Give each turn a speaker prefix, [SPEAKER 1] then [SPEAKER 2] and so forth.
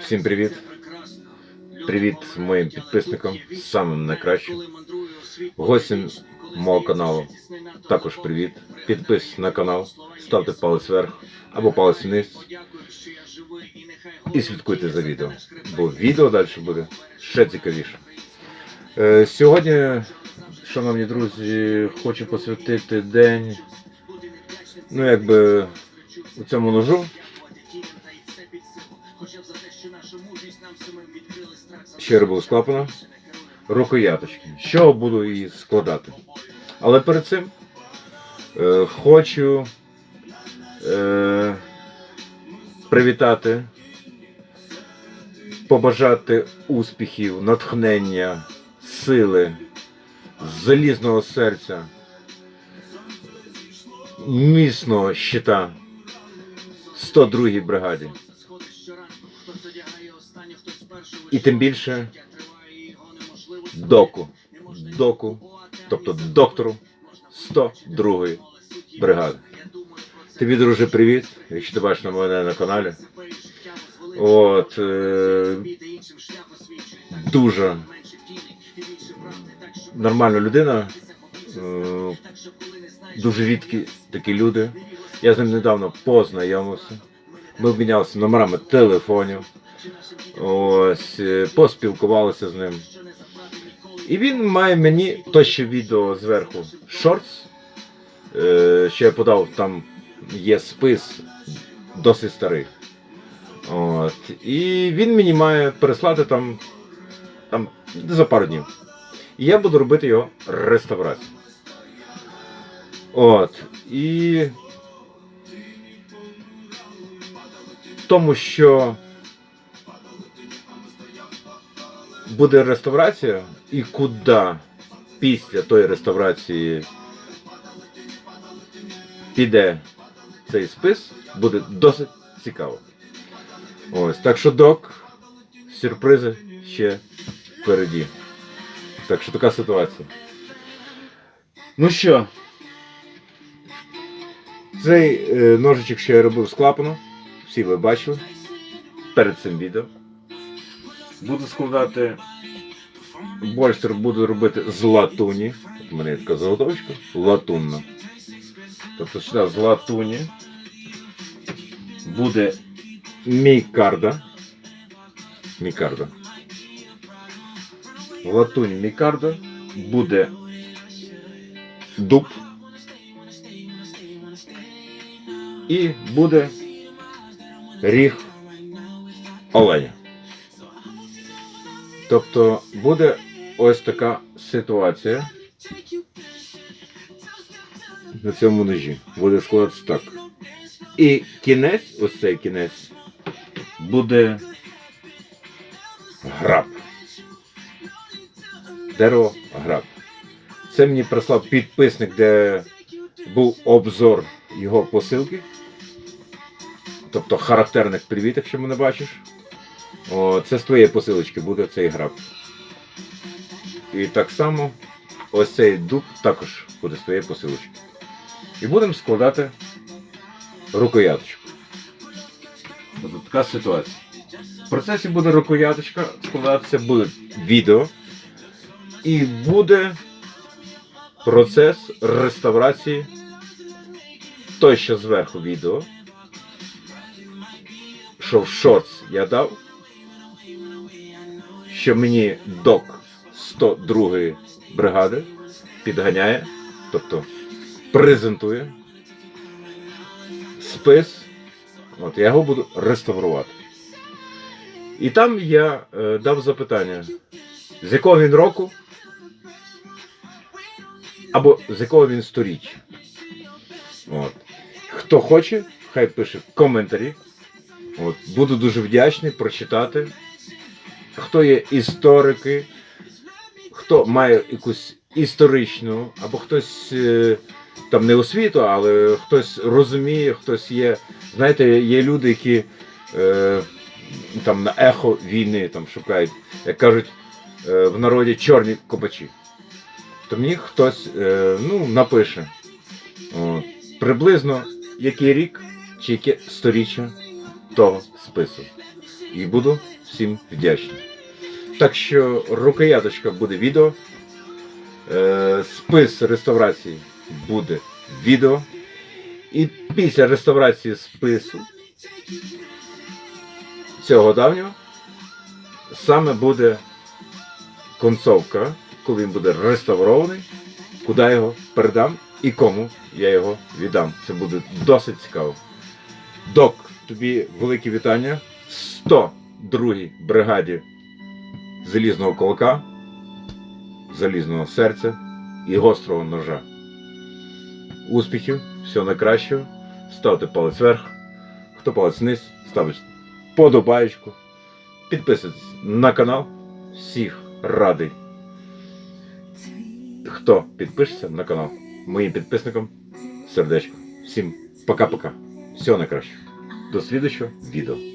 [SPEAKER 1] Всім привіт. Привіт моїм підписникам, самим найкращим. Гостям мого каналу також привіт. Підписуйтесь на канал, ставте палець вверх або палець вниз і слідкуйте за відео. Бо відео далі буде ще цікавіше. Е, Сьогодні, шановні друзі, хочу посвятити день, ну якби у цьому ножу. Ще було склапано. Рукояточки. Чого буду її складати? Але перед цим е, хочу е, привітати, побажати успіхів, натхнення, сили, залізного серця, міцного щита 102-й бригаді. І тим більше доку, доку, тобто доктору 102-ї бригади. Тобі, друже, привіт, якщо ти бачиш на мене на каналі. От, е, дуже нормальна людина, е, дуже рідкі такі люди. Я з ним недавно познайомився. Ми обмінялися номерами телефонів. Ось, е, поспілкувалися з ним. І він має мені то ще відео зверху шортс, е, що я подав, там є спис досить старий. От. І він мені має переслати там, там за пару днів. І я буду робити його реставрацію. От. І тому, що буде реставрація і куди після тої реставрації піде цей спис, буде досить цікаво. Ось, так що док, сюрпризи ще впереді. Так що така ситуація. Ну що, цей е, ножичок, що я робив з клапану, всі ви бачили перед цим відео. Буду складати больстер буду робити з латуні. От мене така заготовочка латунна. Тобто сюди з латуні буде мікарда. Мікарда. В латуні мікарда буде дуб. І буде ріг оленя. Тобто буде ось така ситуація на цьому ножі. Буде складатися так. І кінець, ось цей кінець, буде граб. Дерево граб. Це мені прислав підписник, де був обзор його посилки. Тобто характерник привіт, якщо мене бачиш. О, це з твоєї посилочки буде цей граб. І так само ось цей дуб також буде з твоєї посилочки. І будемо складати рукояточку. Тобто така ситуація. В процесі буде рукояточка, складатися буде відео. І буде процес реставрації той, що зверху відео. Що в шортс я дав що мені док 102 бригади підганяє, тобто презентує спис. От, я його буду реставрувати. І там я е, дав запитання, з якого він року, або з якого він сторіччя. От. Хто хоче, хай пише коментарі. От. Буду дуже вдячний прочитати хто є історики, хто має якусь історичну, або хтось е, там не освіту, але хтось розуміє, хтось є. Знаєте, є люди, які е, там на ехо війни там шукають, як кажуть, е, в народі чорні копачі. То мені хтось е, ну, напише. От. Приблизно який рік чи яке сторіччя того спису. І буду всім вдячний. Так що рукояточка буде відео. Е, спис реставрації буде відео. І після реставрації спису цього давнього саме буде концовка, коли він буде реставрований, куди його передам і кому я його віддам. Це буде досить цікаво. Док, тобі велике вітання. 102-й бригаді залізного кулака, залізного серця і гострого ножа. Успіхів, всього найкращого. Ставте палець вверх. Хто палець вниз, ставить подобаєчку. Підписуйтесь на канал. Всіх радий. Хто підпишеться на канал? Моїм підписникам сердечко. Всім пока-пока. Всього найкращого. До слідчого відео.